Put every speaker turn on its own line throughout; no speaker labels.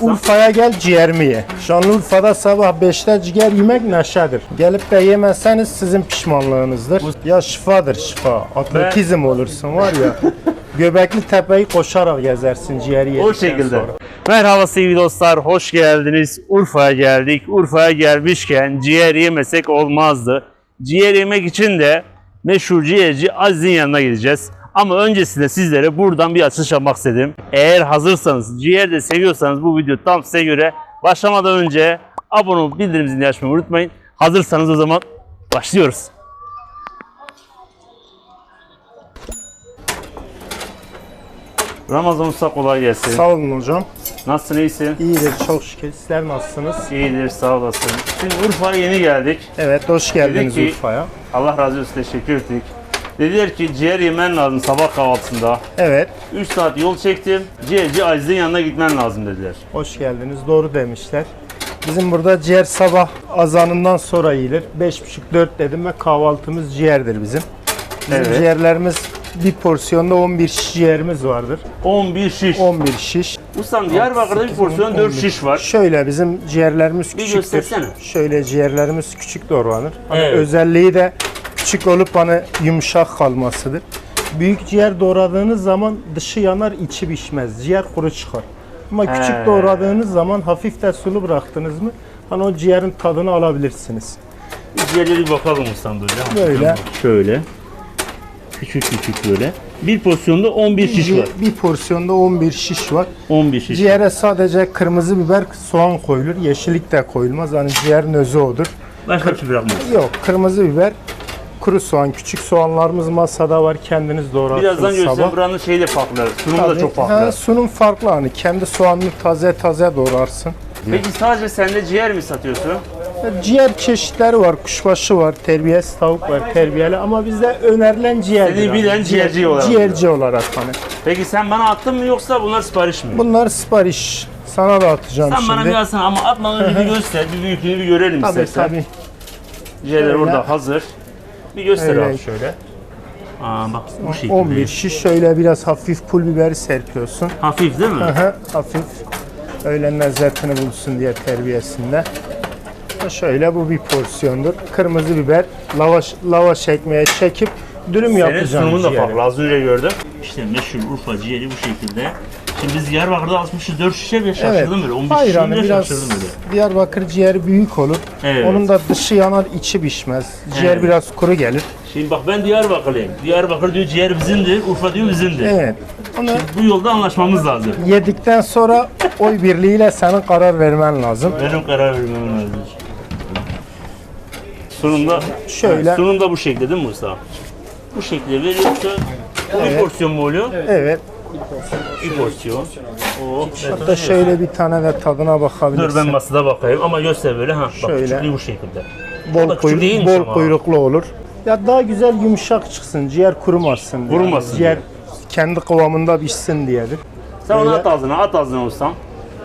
Urfa'ya gel ciğer mi ye? Şanlıurfa'da sabah 5'te ciğer yemek neşedir. Gelip de yemezseniz sizin pişmanlığınızdır. Ya şifadır şifa. Atletizm olursun var ya. Göbekli Tepe'yi koşarak gezersin ciğer yedikten
O şekilde.
sonra.
Merhaba sevgili dostlar, hoş geldiniz. Urfa'ya geldik. Urfa'ya gelmişken ciğer yemesek olmazdı. Ciğer yemek için de meşhur ciğerci Aziz'in yanına gideceğiz. Ama öncesinde sizlere buradan bir açılış yapmak istedim. Eğer hazırsanız, ciğer de seviyorsanız bu video tam size göre. Başlamadan önce abone olup bildirim zilini açmayı unutmayın. Hazırsanız o zaman başlıyoruz. Ramazan Usta kolay gelsin.
Sağ olun hocam.
Nasılsın, iyisin?
İyidir çok şükür. Sizler nasılsınız?
İyidir, sağ olasın. Şimdi Urfa'ya yeni geldik.
Evet hoş geldiniz Urfa'ya.
Allah razı olsun, teşekkür ettik. Dediler ki ciğer yemen lazım sabah kahvaltısında.
Evet
3 saat yol çektim, ciğerci Aziz'in yanına gitmen lazım dediler.
hoş geldiniz. Doğru demişler. Bizim burada ciğer sabah azanından sonra yiyilir. 5.30-4 dedim ve kahvaltımız ciğerdir bizim. Bizim
Evet.
ciğerlerimiz bir porsiyonda 11 şiş ciğerimiz vardır.
11 şiş.
11 şiş.
Ustam Diyarbakır'da bir porsiyon 4 şiş var.
Şöyle bizim ciğerlerimiz
Bir
küçüktür.
göstersene.
Şöyle ciğerlerimiz küçük doğranır. Hani
Evet.
özelliği de küçük olup hani yumuşak kalmasıdır. Büyük ciğer doğradığınız zaman dışı yanar, içi pişmez. Ciğer kuru çıkar. Ama
He.
küçük doğradığınız zaman hafif de sulu bıraktınız mı hani o ciğerin tadını alabilirsiniz.
Ciğerleri bir bakalım ustam böyle.
Böyle.
Şöyle. Küçük küçük böyle. Bir porsiyonda 11 şiş var.
Bir porsiyonda 11 şiş var.
11 şiş.
Ciğere sadece kırmızı biber, soğan koyulur. Yeşillik de koyulmaz. Hani ciğerin özü odur.
Başka bir şey bırakmıyoruz.
Yok kırmızı biber, kuru soğan, küçük soğanlarımız masada var. Kendiniz doğrarsınız
Birazdan göster
sabah.
buranın şeyi de farklı. Sunumu da
Tabii.
çok farklı.
sunum farklı hani. Kendi soğanını taze taze doğrarsın.
Peki sadece sende ciğer mi satıyorsun?
Ciğer çeşitleri var. Kuşbaşı var, terbiyesiz tavuk var, terbiyeli ama bizde önerilen ciğer.
Seni bilen ciğerci olarak.
Ciğerci olarak hani.
Peki sen bana attın mı yoksa bunlar sipariş mi?
Bunlar sipariş. Sana da atacağım
Sen
şimdi.
bana bir alsana ama atmadan bir göster, bir büyüklüğünü bir görelim
Tabii
istersen.
tabii.
Ciğerler
Şöyle.
orada hazır. Bir göster
Evet.
abi şöyle. Aa bak bu şekilde.
11 şiş şöyle biraz hafif pul biberi serpiyorsun.
Hafif değil mi?
Aha, hafif öyle lezzetini bulsun diye terbiyesinde. Şöyle bu bir porsiyondur. Kırmızı biber, lavaş lavaş ekmeğe çekip dürüm
Senin
yapacağım
sunumun da farklı. Az önce gördüm. İşte meşhur Urfa ciğeri bu şekilde. Şimdi biz Diyarbakır'da 64 şişe bile şaşırdım böyle. 15
Hayır
şişe bile
biraz
şaşırdım böyle.
Diyarbakır ciğeri büyük olur.
Evet.
Onun da dışı yanar, içi pişmez. Ciğer
Evet.
biraz kuru gelir.
Şimdi bak ben Diyarbakırlıyım. Diyarbakır diyor ciğer bizimdir, Urfa diyor bizimdir.
Evet. Onu
Bu yolda anlaşmamız lazım.
yedikten sonra oy birliğiyle senin karar vermen lazım.
Benim karar vermem lazım. Sunumda
Şöyle.
Sunumda bu şekilde değil mi Musa? Bu şekilde veriyorsun. Bir porsiyon mu oluyor?
Evet.
Bir porsiyon. Oo.
Hatta şöyle bir tane de tadına
Dur
bakabilirsin.
ben masada bakayım ama göster böyle ha. Bak
Şöyle.
küçüklüğü bu şekilde.
bol, kuyruk, bol
ama.
kuyruklu olur. Ya daha güzel yumuşak çıksın, ciğer kurumasın.
Kurumasın
Ciğer kendi kıvamında pişsin diyedir.
Sen onu
Böyle.
at ağzına, at ağzına ustam.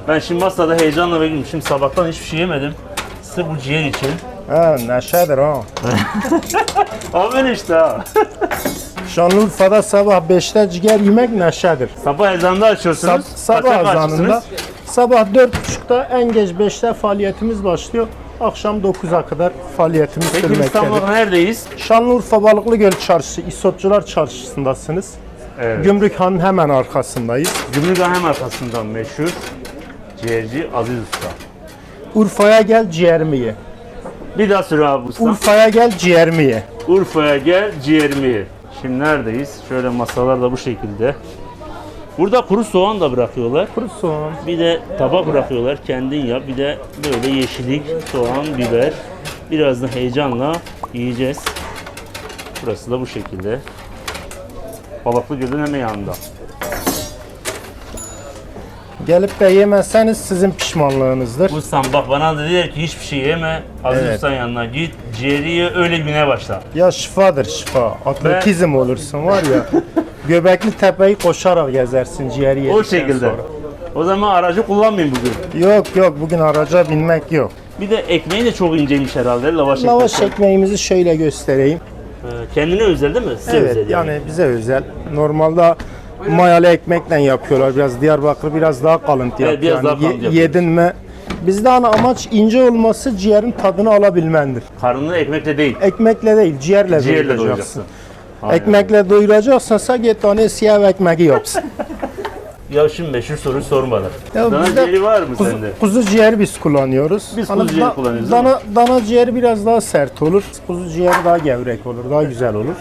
Ben şimdi masada heyecanla bekliyorum. Şimdi sabahtan hiçbir şey yemedim. Sırf bu ciğer için.
Ha neşedir ha.
Abi işte ha.
Şanlıurfa'da sabah 5'te ciğer yemek neşedir.
Sabah ezanında açıyorsunuz.
Sab- sabah
Kaça
azanında
açıyorsunuz?
sabah 4.30'da en geç 5'te faaliyetimiz başlıyor. Akşam 9'a kadar faaliyetimiz
Peki
sürmektedir.
İstanbul'da neredeyiz?
Şanlıurfa Balıklıgöl Çarşısı, İsotçular Çarşısı'ndasınız.
Evet.
Gümrükhan'ın hemen arkasındayız.
Gümrükhan hem arkasından meşhur ciğerci Aziz Usta.
Urfa'ya gel ciğerimi ye.
Bir daha söyle abi usta.
Urfa'ya gel ciğerimi ye.
Urfa'ya gel ciğerimi ye. Şimdi neredeyiz? Şöyle masalar da bu şekilde. Burada kuru soğan da bırakıyorlar.
Kuru soğan.
Bir de tabak bırakıyorlar. Kendin yap. Bir de böyle yeşillik, soğan, biber. Biraz da heyecanla yiyeceğiz. Burası da bu şekilde. Balıklı Göl'ün hemen yanında.
Gelip de yemezseniz sizin pişmanlığınızdır.
Ustam bak bana dediler ki hiçbir şey yeme. Aziz
Evet.
Usta'nın yanına git. Ciğeri ye öyle güne başla.
Ya şifadır şifa. Atletizm olursun var ya. Göbekli Tepe'yi koşarak gezersin ciğeri yedikten
O şekilde.
sonra.
O zaman aracı kullanmayayım bugün.
Yok yok bugün araca binmek yok.
Bir de ekmeği de çok inceymiş herhalde. Lavaş,
Lavaş
ekmek.
ekmeğimizi şöyle göstereyim.
Ee, Kendine özel değil mi? Size
Evet
özel
yani bize özel. Normalde mayalı ekmekle yapıyorlar. Biraz Diyarbakır biraz daha kalıntı
Evet,
yapıyor.
biraz daha
Yani
kalıntı yapıyoruz.
yedin mi? Bizde ana amaç ince olması ciğerin tadını alabilmendir.
Karnını ekmekle değil,
Ekmekle değil, ciğerle,
ciğerle
doyuracaksın.
doyacaksın. Aynen.
Ekmekle doyuracaksansa git tane siyah ekmeği yapsın.
Ya şimdi meşhur soruyu sormadan.
Ya
Dana ciğeri var mı
kuzu,
sende?
kuzu ciğeri biz kullanıyoruz.
Biz
Hani
kuzu ciğeri
da-
kullanıyoruz,
Dana, dana ciğeri biraz daha sert olur. Kuzu ciğeri daha gevrek olur, daha güzel olur.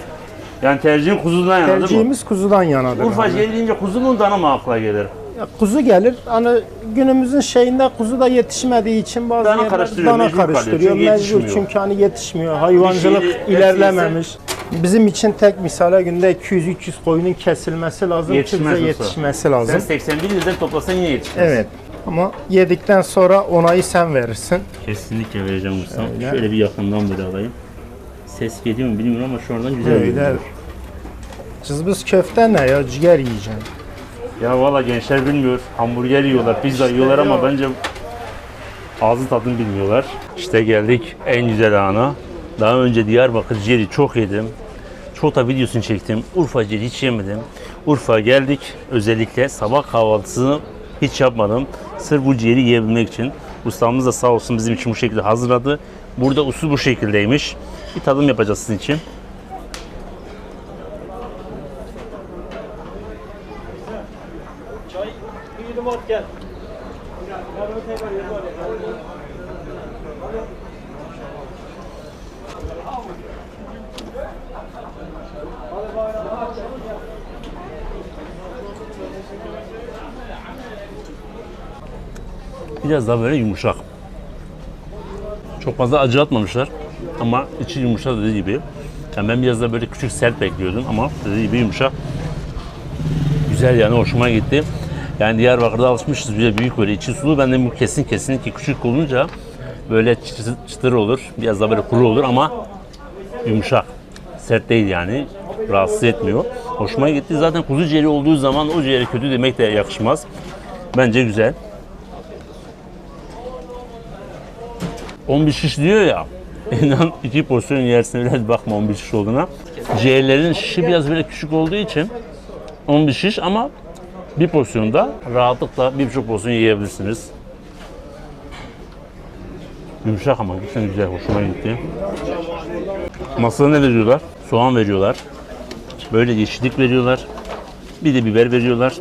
Yani tercihin kuzudan yana değil mi?
Tercihimiz kuzudan yanadır.
Urfa
yani.
deyince kuzu mu dana mı akla gelir?
Ya kuzu gelir. Hani günümüzün şeyinde kuzu da yetişmediği için bazı
Dana
yerler
karıştırıyor,
dana
mecbur kalıyor.
karıştırıyor.
Çünkü
Mecbur
yetişmiyor.
çünkü hani yetişmiyor. Hayvancılık
Bir şeyi
ilerlememiş. Bizim için tek misale günde 200-300 koyunun kesilmesi lazım ki
Yetişmez
bize
Musa.
yetişmesi lazım.
Sen 81 yıldır toplasan yine yetişmez.
Evet. Ama yedikten sonra onayı sen verirsin.
Kesinlikle vereceğim.
Öyle.
Şöyle bir yakından böyle alayım. Ses geliyor mu bilmiyorum ama şu anda güzel
Öyle.
geliyor.
Cızbız köfte ne ya? Ciğer yiyeceksin.
Ya valla gençler bilmiyor. Hamburger yiyorlar, pizza yiyorlar ama bence ağzı tadını bilmiyorlar. İşte geldik en güzel ana. Daha önce Diyarbakır ciğeri çok yedim. Çok da videosunu çektim. Urfa ciğeri hiç yemedim. Urfa geldik. Özellikle sabah kahvaltısını hiç yapmadım. Sırf bu ciğeri yiyebilmek için. Ustamız da sağ olsun bizim için bu şekilde hazırladı. Burada usul bu şekildeymiş. Bir tadım yapacağız sizin için. Biraz daha böyle yumuşak. Çok fazla acı atmamışlar ama içi yumuşak dediği gibi. Yani ben biraz daha böyle küçük sert bekliyordum ama dediği gibi yumuşak. Güzel yani hoşuma gitti. Yani Diyarbakır'da alışmışız böyle büyük böyle içi sulu. Ben de bu kesin kesinlikle küçük olunca böyle çıtır, çıtır olur. Biraz daha böyle kuru olur ama yumuşak. Sert değil yani. Rahatsız etmiyor. Hoşuma gitti. Zaten kuzu ciğeri olduğu zaman o ciğeri kötü demek de yakışmaz. Bence güzel. 11 şiş diyor ya. İnan iki porsiyon yersin biraz bakma 11 şiş olduğuna. Ciğerlerin şişi biraz böyle küçük olduğu için 11 şiş ama bir porsiyonda rahatlıkla bir buçuk porsiyon yiyebilirsiniz. Yumuşak ama güzel güzel hoşuma gitti. Masada ne veriyorlar? Soğan veriyorlar. Böyle yeşillik veriyorlar. Bir de biber veriyorlar.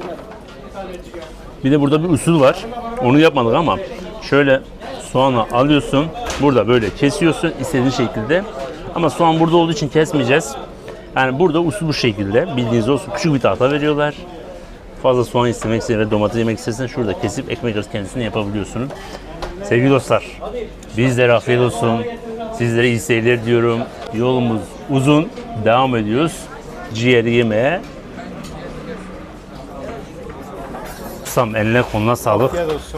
Bir de burada bir usul var. Onu yapmadık ama şöyle soğanı alıyorsun. Burada böyle kesiyorsun istediğin şekilde. Ama soğan burada olduğu için kesmeyeceğiz. Yani burada usul bu şekilde. Bildiğiniz olsun. Küçük bir tahta veriyorlar. Fazla soğan istemek isteyen ve domates yemek istersen şurada kesip ekmek arası kendisini yapabiliyorsun. Sevgili dostlar, bizlere afiyet olsun. Sizlere iyi seyirler diyorum. Yolumuz uzun. Devam ediyoruz. Ciğeri yemeye. Ustam eline koluna sağlık.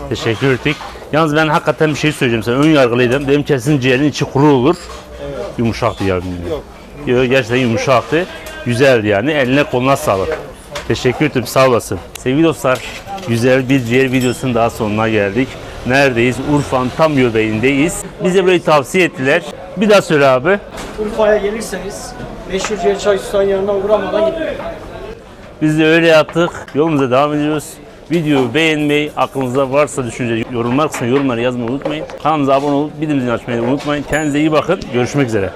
Teşekkür ettik. Yalnız ben hakikaten bir şey söyleyeceğim sana. Ön yargılıydım. Dedim kesin ciğerin içi kuru olur. Yumuşaktı ya. Yok. Yok gerçekten yumuşaktı. Güzeldi yani. Eline koluna sağlık. Teşekkür ederim. Sağ olasın. Sevgili dostlar, güzel bir ciğer videosunun daha sonuna geldik. Neredeyiz? Urfa'nın tam göbeğindeyiz. Bize burayı tavsiye ettiler. Bir daha söyle abi.
Urfa'ya gelirseniz meşhur ciğer çay ustanın yanına uğramadan gitmeyin.
Biz de öyle yaptık. Yolumuza devam ediyoruz. Videoyu beğenmeyi, aklınızda varsa düşünce yorumlar kısmına yorumları yazmayı unutmayın. Kanalımıza abone olup bildirimleri açmayı unutmayın. Kendinize iyi bakın. Görüşmek üzere.